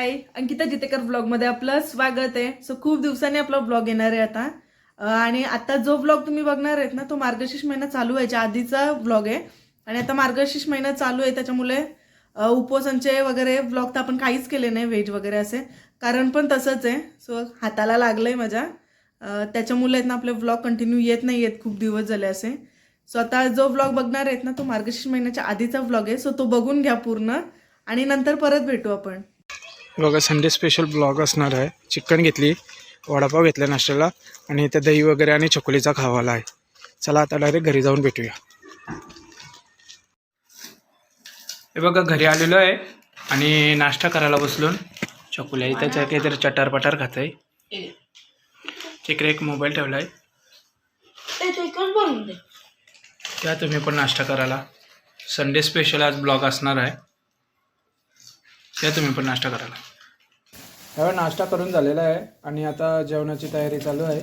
हाय अंकिता जितेकर ब्लॉगमध्ये आपलं स्वागत आहे. सो खूप दिवसांनी आपला ब्लॉग येणार आहे आता. आणि आता जो ब्लॉग तुम्ही बघणार आहेत ना तो मार्गशीर्ष महिना चालू व्हायच्या आधीचा ब्लॉग आहे. आणि आता मार्गशीर्ष महिना चालू आहे त्याच्यामुळे अं, उपवासांचे वगैरे ब्लॉग तर आपण काहीच केले नाही व्हेज वगैरे असे. कारण पण तसंच आहे. सो हाताला लागलं आहे माझ्या त्याच्यामुळे आहेत ना आपले ब्लॉग कंटिन्यू येत नाही आहेत खूप दिवस झाले असे. सो आता जो ब्लॉग बघणार आहेत ना तो मार्गशीर्ष महिन्याच्या आधीचा ब्लॉग आहे. सो तो बघून घ्या पूर्ण. आणि नंतर परत भेटू आपण. बघा संडे स्पेशल ब्लॉग असणार आहे. चिकन घेतली वडापाव घेतला नाश्त्याला आणि इथे दही वगैरे आणि चकोलीचा खावाला आहे. चला आता डायरेक्ट घरी जाऊन भेटूया. हे बघा घरी आलेलो आहे आणि नाश्ता करायला बसलो चकोल्या इथं काहीतरी चटार पटार खात आहे तिकडे एक मोबाईल ठेवला आहे त्या तुम्ही पण नाश्ता करायला. संडे स्पेशल आज ब्लॉग असणार आहे. या तुम्ही पण नाश्ता करायला. त्यावेळी नाश्ता करून झालेला आहे आणि आता जेवणाची तयारी चालू आहे.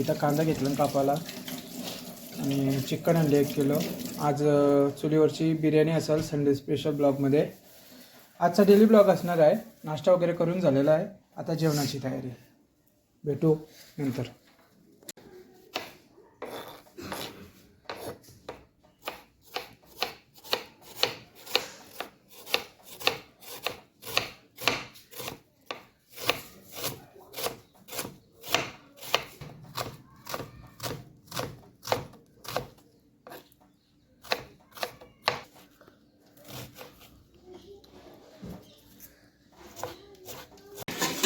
इथं कांदा घेतला कापाला. आणि चिकन आणले एक किलो. आज चुलीवरची बिर्याणी असेल संडे स्पेशल ब्लॉगमध्ये आजचा डेली ब्लॉग असणार आहे. नाश्ता वगैरे करून झालेला आहे. आता जेवणाची तयारी. भेटू नंतर.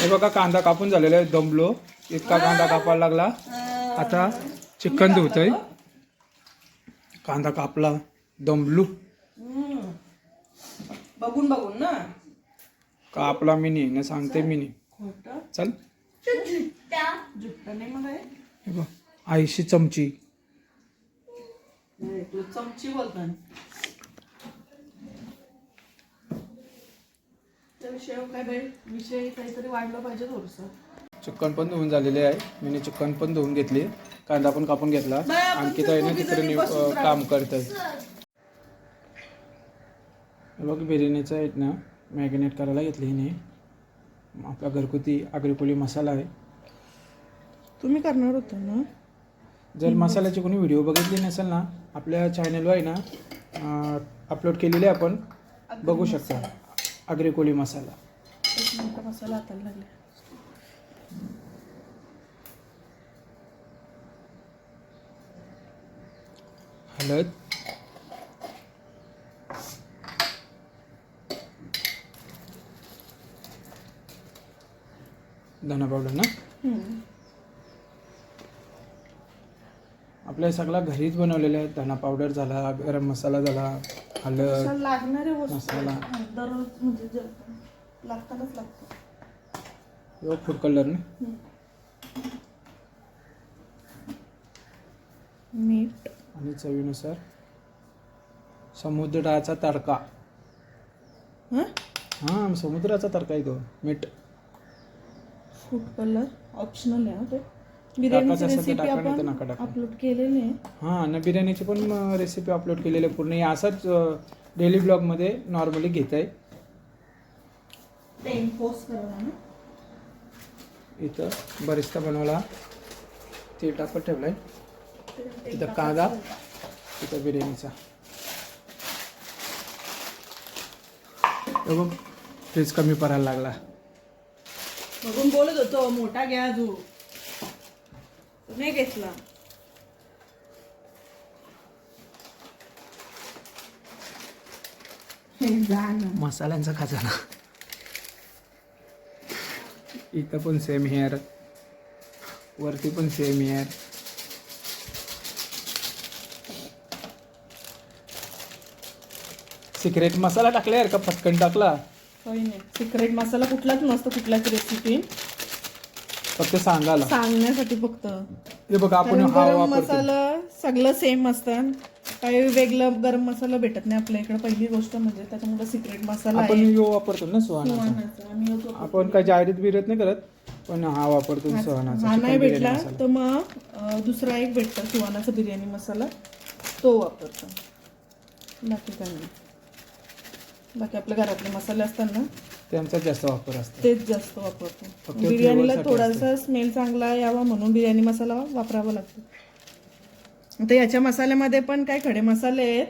हे बघा कांदा कापून झालेला आहे दमलो. इतका कांदा कापायला लागला. आता चिकन धुतोय. कांदा कापला दमलू. बघून बघून ना. कापला मिनी न सांगते चल. जुट्ट. नाही हे. बघ आईशी चमची. तू चमची बोलता तर शेव काय बाई विषय काहीतरी वाढलं पाहिजे थोडस. चिकन पण धुवून झालेले आहे. मी चिकन पण धुवून घेतली. कांदा पण कापून घेतला. आणखी आहे ना तिकडे काम करत आहे बघ बिर्याणीचं आहे ना मॅगिनेट करायला घेतली हिने. आपला घरगुती आगरीकोली मसाला आहे. तुम्ही करणार होता ना? जर मसाल्याची कोणी व्हिडिओ बघितली नसेल ना आपल्या चॅनलवर आहे ना अपलोड केलेले आपण बघू शकता. आगरीकोली मसाला. एक मोठा मसाला हाताला लागले. हळद धना पावडर ना? आपल्या सगळा घरीच बनवलेला आहे धना पावडर झाला गरम मसाला झाला हळद लागणारे मसाला. दररोज म्हणजे लागतातच लागतं यो फूड कलर ना. मीठ. आणि चवीनुसार. समुद्राचा तडका. हं? समुद्राचा तडका आहे तो मीठ. फूड कलर ऑप्शनल आहे ते. बिर्याणीची रेसिपी आपण. अपलोड केलेली आहे. हां आणि बिर्याणीची पण रेसिपी अपलोड केलेली आहे पूर्ण. हे असंच डेली ब्लॉगमध्ये नॉर्मली घेत आहे इथं बरिस्ता बनवला ते टाकत ठेवलं आहे इथं कांदा इथं बिर्याणीचा. बघ फ्रीज कमी पडायला लागला. बघून बोलत होतो मोठा घ्या जू नाही घेतला. हे जा ना. मसाल्यांचा खजाना. इथं पण सेम हेअर वरती पण सेम हेअर सिक्रेट मसाला टाकला यार का? पटकन टाकला. काही नाही. सिक्रेट मसाला कुठलाच नसतो कुठलाच रेसिपी फक्त सांगायला. सांगण्यासाठी फक्त. हे बघा आपण कारण हा गरम वापरतो मसाला सगळं सेम असतं. काही वेगळं गरम मसाला भेटत नाही आपल्या इकडे. पहिली गोष्ट म्हणजे त्याच्यामुळे सिक्रेट मसाला आपण आहे. यो वापरतो ना सुहानाचा. आपण काय जाहिरात बिरत नाही करत पण हा वापरतो सुहानाचा. हा नाही चिकन भेटला मसाला. तर मग अं, दुसरा एक भेटतो सुहानाचा बिर्याणी मसाला. तो वापरतो. बाकी काही नाही. बाकी आपल्या घरातले मसाले असतात ना त्यांचा जास्त वापर असतो. तेच जास्त वापरतो. फक्त बिर्याणीला flavor साठी थोडासा स्मेल चांगला यावा म्हणून बिर्याणी मसाला वापरावा लागतो. आता याच्या मसाल्यामध्ये पण काय खडे मसाले आहेत.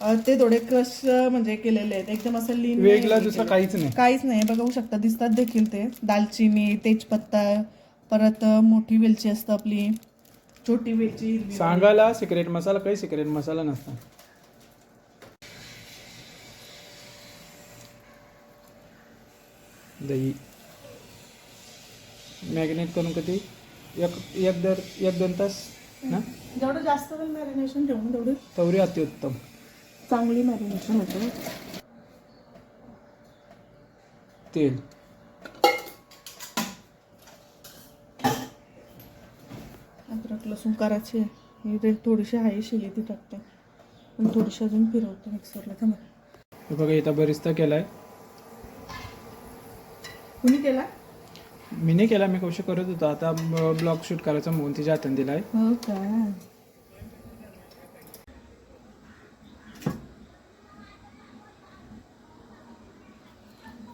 अं, ते थोडे क्रश म्हणजे केलेले आहेत. एकदम असं लीन वेगळा दुसरं काहीच नाही. काहीच नाही. बघू शकता दिसतात देखील ते. दालचिनी तेजपत्ता परत मोठी वेलची असतं आपली. छोटी वेलची हिरवी सांगायला सिक्रेट मसाला काही सिक्रेट मसाला नसता. दही. मॅग्नेट करून कधी एक एक दर एक दोन तास ना? जेवढं जास्त वेळ मॅरिनेशन ठेवून तेवढं. तवरी अतिउत्तम. चांगली मॅरिनेशन होतं. तेल. अद्रक लसूण करायची आहे ही थोडीशी आहे शिली ती टाकते. पण थोडीशी अजून फिरवते मिक्सरला थांबा. बघा इथं बरिस्ता केलाय. कुणी केला? मी नाही केला मी कौशल करत होतो. आता ब्लॉग शूट करायचा म्हणून तिच्या हाताने दिलाय. हो का?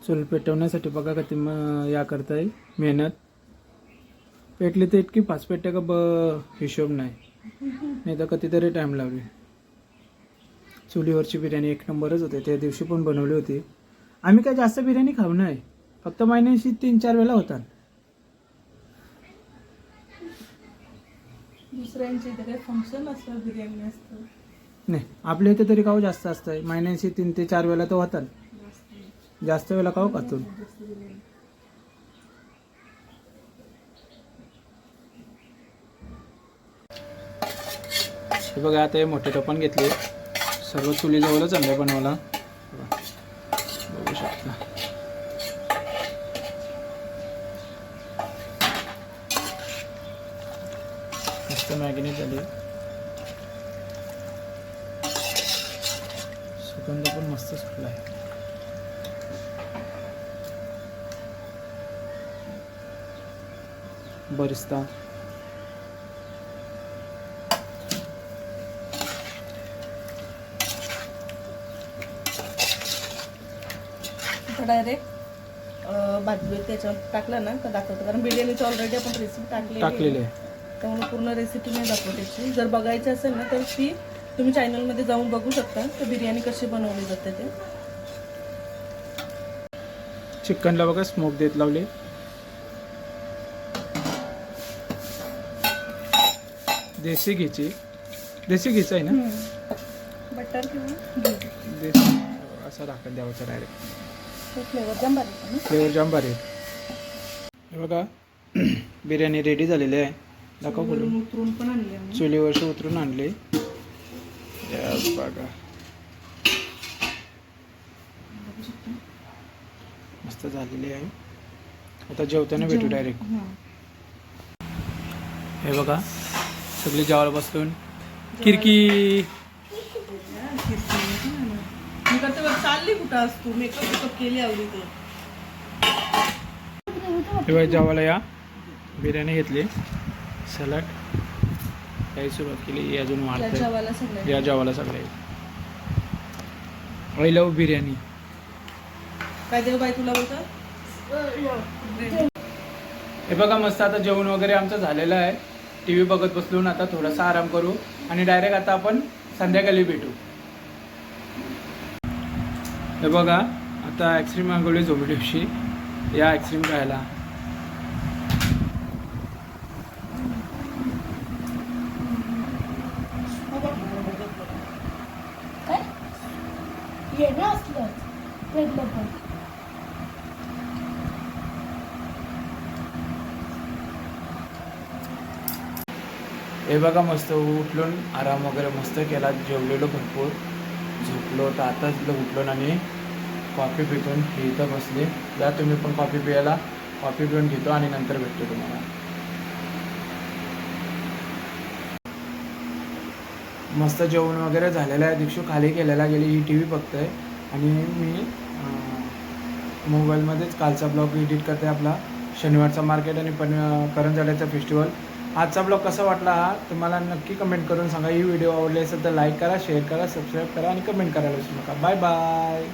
चूल पेटवण्यासाठी बघा किती म- या करताय. मेहनत. पेटली तर इतकी पाच पेट्या का ब हिशोब नाही. नाही तर कितीतरी टाईम लावली चुलीवरची बिर्याणी एक नंबरच होते. त्या दिवशी पण बनवली होती. आम्ही काय जास्त बिर्याणी खाऊ नाही फक्त महिन्याशी तीन चार वेळा होतात. दुसऱ्यांच्या इथे काही फंक्शन असतं बिर्याणी असतं? नाही आपल्या इथे तरी खाऊ जास्त असतं महिन्याशी तीन ते चार वेळा तर होतात. जास्त वेळा खाऊ खातो हे बघा आता हे मोठे टोपण घेतले. सर्व चुलीजवळच आणले बनवायला बघा. बघू शकता. मॅगिनेट झाली. सुगंध पण मस्त सुटला आहे बरिस्ता डायरेक्ट भाजी त्याच्यावर टाकलं ना का दाखवतो. कारण बिर्याणीची ऑलरेडी आपण रेसिपी टाकली टाकलेले आहे. त्यामुळे पूर्ण रेसिपी नाही दाखवते जर बघायची असेल ना तर ती तुम्ही चॅनलमध्ये जाऊन बघू शकता. तर बिर्याणी कशी बनवली जाते ते. चिकनला बघा स्मोक देत लावले. देशी घ्यायची देशी घ्यायचं आहे ना? बटर किंवा घी देशी. असा दाखल द्यावाचा डायरेक्ट फ्लेवर जाम ना. Flavour jam. हे बघा बिर्याणी रेडी झालेली आहे. दाखव वरून उतरून पण आणली आम्ही. चुलीवरशी उतरून आणले. बघा. मस्त झालेली आहे. आता जेवताना भेटू डायरेक्ट हां. हे बघा. सगळी जेवायला बसून. किरकी मी करते बघ, चालली कुठं असतो मेकअप मेकअप केली आवडी ते हे बघा जेवायला या. बिर्याणी घेतली. सलाड. काही सुरुवात केली ही अजून सगळं. या जेवायला सगळे. I love biryani. काय देऊ बाई तुला बोलतं? हे बघा मस्त आता जेवण वगैरे आमचं झालेलं आहे. टी व्ही बघत बसलून आता थोडासा आराम करू आणि डायरेक्ट आता आपण संध्याकाळी भेटू. हे बघा आता आईस्क्रीम मागवली झोमॅटोशी या आईस्क्रीम खायला काय ये ना असलं वेगळं पण. हे बघा मस्त उठलून आराम वगैरे मस्त केला जेवलेलो भरपूर. झोपलो तर आताच उठलो आणि कॉफी पितून इथं बसले. या तुम्ही पण कॉफी पियाला कॉफी पिऊन घेतो आणि नंतर भेटतो तुम्हाला. मस्त जेवण वगैरे झालेलं आहे. दीक्षू खाली केलेला गेली ही टी व्ही बघतोय. आणि मी मोबाईलमध्येच कालचा ब्लॉग एडिट करते आपला. शनिवारचा मार्केट आणि पण करंजाड्याचा फेस्टिवल. आजचा ब्लॉग कसा वाटला हा? तुम्हाला नक्की कमेंट करून सांगा. ही व्हिडिओ आवडली असेल तर लाईक करा शेअर करा सबस्क्राईब करा आणि कमेंट करायला विसरू नका. Bye bye.